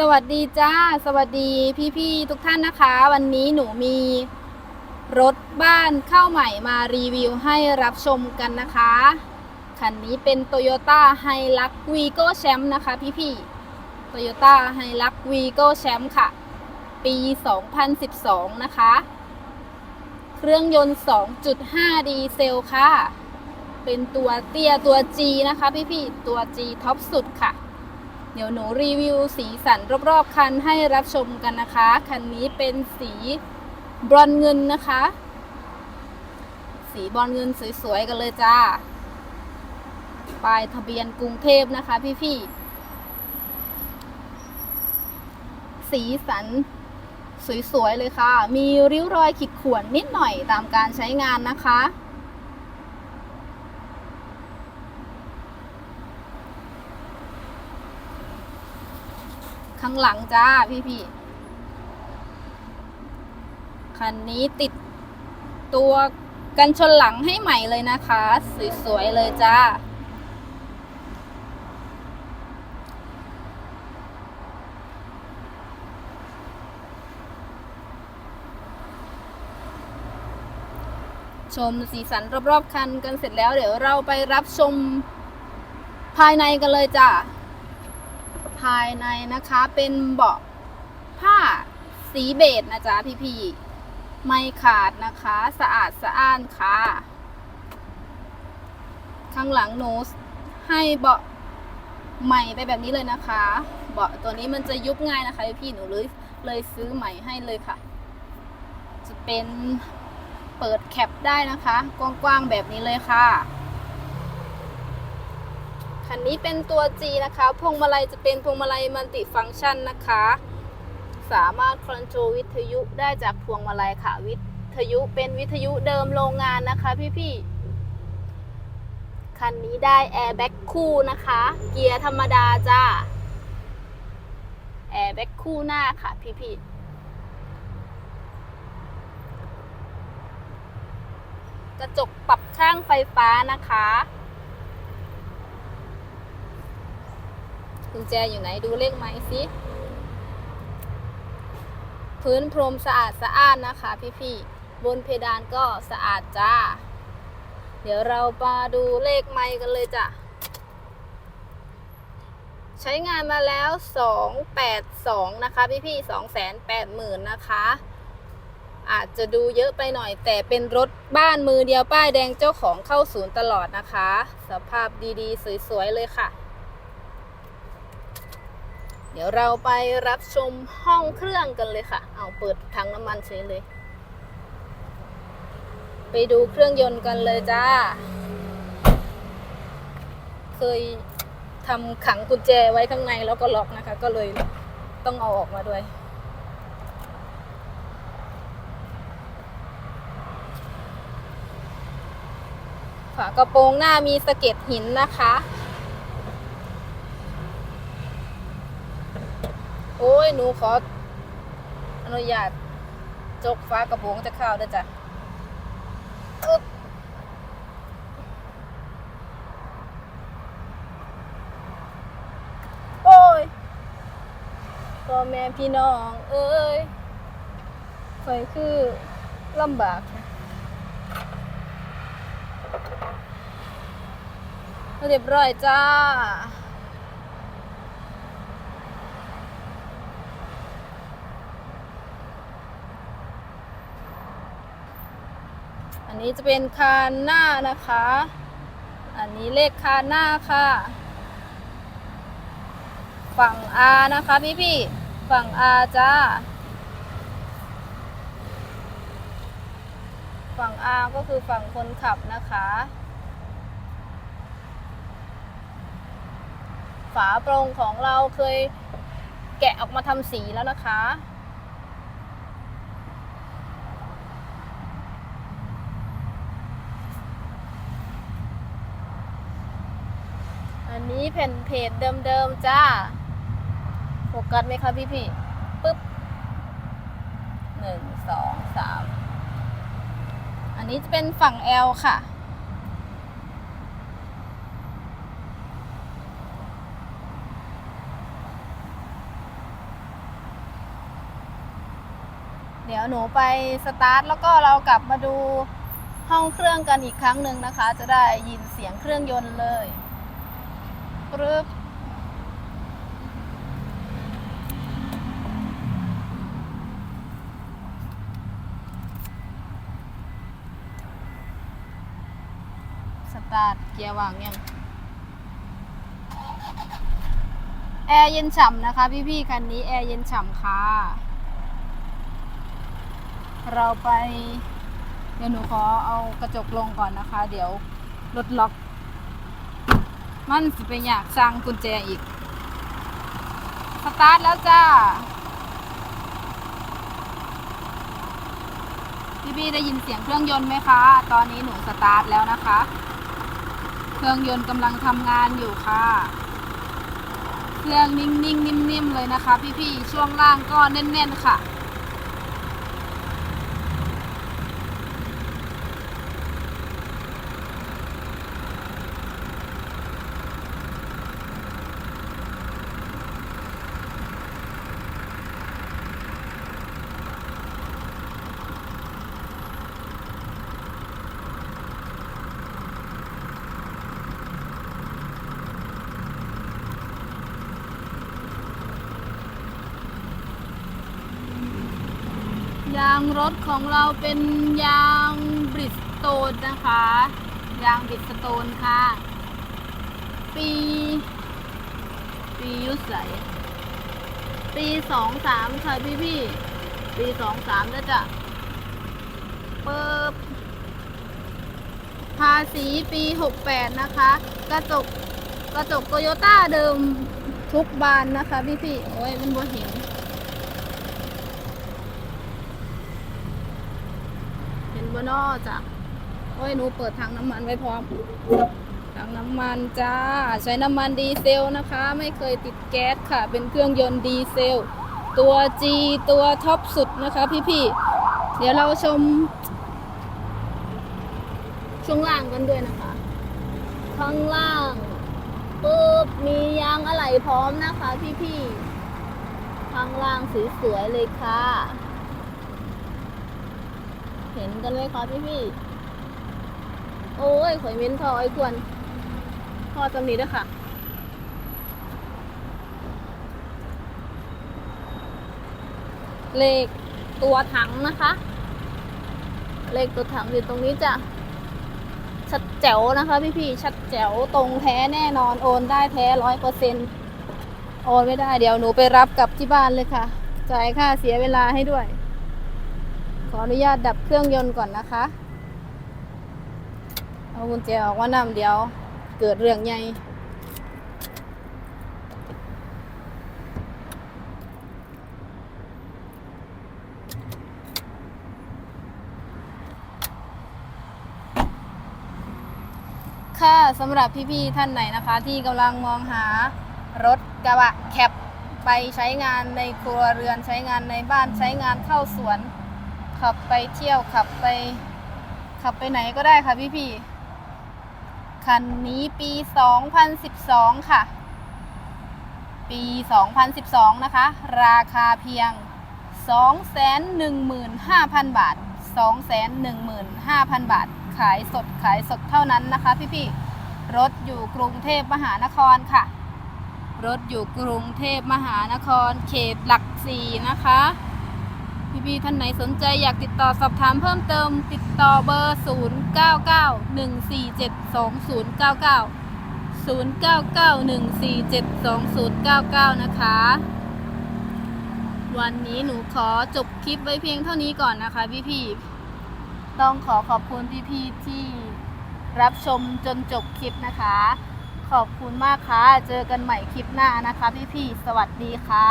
สวัสดีจ้า สวัสดีพี่ๆทุกท่านนะคะ วันนี้หนูมีรถบ้านเข้าใหม่มารีวิวให้รับชมกันนะคะ คันนี้เป็น Toyota h i l u x Vigo Champ นะคะพี่ๆ Toyota h i l u x Vigo Champ ค่ะ ปี 2012 นะคะ เครื่องยนต์ 2.5 ดีเซลค่ะ เป็นตัวเตี้ยตัว G นะคะพี่ๆ ตัว G ท็อปสุดค่ะ เดี๋ยวหนูรีวิวสีสันรอบๆคันให้รับชมกันนะคะ คันนี้เป็นสีบรอนเงินนะคะ สีบรอนเงินสวยๆกันเลยจ้าป้ายทะเบียนกรุงเทพนะคะพี่ๆ สีสันสวยๆเลยค่ะ มีริ้วรอยขีดข่วนนิดหน่อยตามการใช้งานนะคะ ข้างหลังจ้าพี่พี่คันนี้ติดตัวกันชนหลังให้ใหม่เลยนะคะ สวย ๆ เลยจ้า ชมสีสันรอบ ๆ คันกันเสร็จแล้วเดี๋ยวเราไปรับชมภายในกันเลยจ้า ภายในนะคะ เป็นเบาะผ้าสีเบจนะจ๊ะพี่ๆไม่ขาดนะคะ สะอาดสะอ้านค่ะ ข้างหลังหนูให้เบาะใหม่ไปแบบนี้เลยนะคะ เบาะตัวนี้มันจะยุบง่ายนะคะพี่หนูเลยเลยซื้อใหม่ให้เลยค่ะ จะเป็นเปิดแคปได้นะคะ กว้างๆแบบนี้เลยค่ะ คันนี้เป็นตัว G นะคะพวงมาลัยจะเป็นพวงมาลัยมัลติฟังก์ชันนะคะ สามารถคอนโทรลวิทยุได้จากพวงมาลัยค่ะ วิทยุเป็นวิทยุเดิมโรงงานนะคะพี่ๆ คันนี้ได้แอร์แบ็กคู่นะคะ เกียร์ธรรมดาจ้า แอร์แบ็กคู่หน้าค่ะพี่ๆกระจกปรับข้างไฟฟ้านะคะ กุญแจอยู่ไหนดูเลขไหมสิพื้นพรมสะอาดสะอ้านนะคะ พี่ๆบนเพดานก็สะอาดจ้า เดี๋ยวเรามาดูเลขไมค์กันเลยจ้ะใช้งานมาแล้ว 282 นะคะ พี่ๆ280,000นะคะ อาจจะดูเยอะไปหน่อยแต่เป็นรถบ้านมือเดียวป้ายแดงเจ้าของเข้าศูนย์ตลอดนะคะ สภาพดีๆ สวยๆ เลยค่ะ เดี๋ยวเราไปรับชมห้องเครื่องกันเลยค่ะ เอาเปิดถังน้ำมันเฉยเลย ไปดูเครื่องยนต์กันเลยจ้า เคยทำขังกุญแจไว้ข้างในแล้วก็ล็อกนะคะ ก็เลยต้องเอาออกมาด้วยฝากระโปรงหน้ามีสะเก็ดหินนะคะ โอ้ ยหนูขออนุญาตจกฟ้ากระโปรงจะเข้าด้วยจ้ะอึ๊บโอ้ยพ่อแม่พี่น้อง เอ้ยคอยคือลำบากเรียบร้อยจ้า นนี้จะเป็นคานหน้านะคะ อันนี้เลขคานหน้าค่ะ ฝั่ง R นะคะพี่พี่ฝั่ง R จ้า ฝั่ง R ก็คือฝั่งคนขับนะคะ ฝาโปร่งของเราเคยแกะออกมาทำสีแล้วนะคะ นี้แผ่นเพจเดิมๆจ้าโฟกัสไหมคะพี่พี่ปึ๊บหนึ่งสองสามอันนี้จะเป็นฝั่ง L ค่ะ เดี๋ยวหนูไปสตาร์ทแล้วก็เรากลับมาดูห้องเครื่องกันอีกครั้งหนึ่งนะคะ จะได้ยินเสียงเครื่องยนต์เลย ปึ๊บสตาร์ทเกียร์วางยัง แอร์เย็นฉ่ำนะคะ พี่ๆคันนี้แอร์เย็นฉ่ำค่ะ เราไป เดี๋ยวหนูขอเอากระจกลงก่อนนะคะ เดี๋ยวรถล็อก มันสิไปอยากสร้างกุญแจอีก สตาร์ทแล้วจ้า พี่ๆได้ยินเสียงเครื่องยนต์ไหมคะ ตอนนี้หนูสตาร์ทแล้วนะคะ เครื่องยนต์กำลังทำงานอยู่ค่ะ เครื่องนิ่งๆนิ่มๆเลยนะคะ พี่ๆช่วงล่างก็แน่นๆค่ะางรถของเราเป็นยางบริสโตนนะคะ ยางบริสโตนค่ะ ปี ปียุสใสปีสองสามค่ะพี่พี่ ปีสองสามแล้วจะเปิบภาษีปีหกแปดนะคะ กระจกกระจกโตโยต้าเดิมทุกบานนะคะพี่พี่ โอ้ยมันบ่เห็น เห็น บนนอจ้ะโอ้ยหนูเปิดถังน้ำมันไว้พร้อมถังน้ำมันจ้า ใช้น้ำมันดีเซลนะคะ ไม่เคยติดแก๊สค่ะ เป็นเครื่องยนต์ดีเซล ตัว G ตัวท็อปสุดนะคะพี่ๆ เดี๋ยวเราชม ช่วงล่างกันด้วยนะคะ ข้างล่างปุ๊บมียางอะไหล่พร้อมนะคะพี่ๆ ข้างล่างสวยๆเลยค่ะ เห็นกันไหมคะพี่พี่โอ้ยข่อยเม้นทอไอ้ควรพอตรงนี้ด้วยค่ะเลขตัวถังนะคะ เลขตัวถังอยู่ตรงนี้จะชัดแจ๋วนะคะพี่พี่ชัดแจ๋วตรงแท้แน่นอนโอนได้แท้ร้อยเปอร์เซ็นโอนไม่ได้เดี๋ยวหนูไปรับกลับที่บ้านเลยค่ะ จ่ายค่าเสียเวลาให้ด้วย ออนุญาตดับเครื่องยนต์ก่อนนะคะ เอากุญแจออกว่านำเดี๋ยว เกิดเรื่องใหญ่ค่ะสำหรับพี่ๆท่านไหนนะคะ ที่กำลังมองหารถกระบะแคปไปใช้งานในครัวเรือนใช้งานในบ้านใช้งานเข้าสวน ขับไปเที่ยวขับไป ขับไปไหนก็ได้ค่ะพี่พี่คันนี้ปี 2012 ค่ะ ปี 2012 นะคะ ราคาเพียง 215,000 บาท 215,000 บาท ขายสดขายสดเท่านั้นนะคะพี่พี่รถอยู่กรุงเทพมหานครค่ะ รถอยู่กรุงเทพมหานครเขตหลักสี่นะคะ พี่ๆท่านไหนสนใจอยากติดต่อสอบถามเพิ่มเติม ติดต่อเบอร์ 0 9 9 1 4 7 2 0 9 9 0 9 9 1 4 7 2 0 9 9 นะคะ วันนี้หนูขอจบคลิปไว้เพียงเท่านี้ก่อนนะคะพี่ๆต้องขอขอบคุณพี่ๆที่รับชมจนจบคลิปนะคะ ขอบคุณมากค่ะ เจอกันใหม่คลิปหน้านะคะพี่ๆสวัสดีค่ะ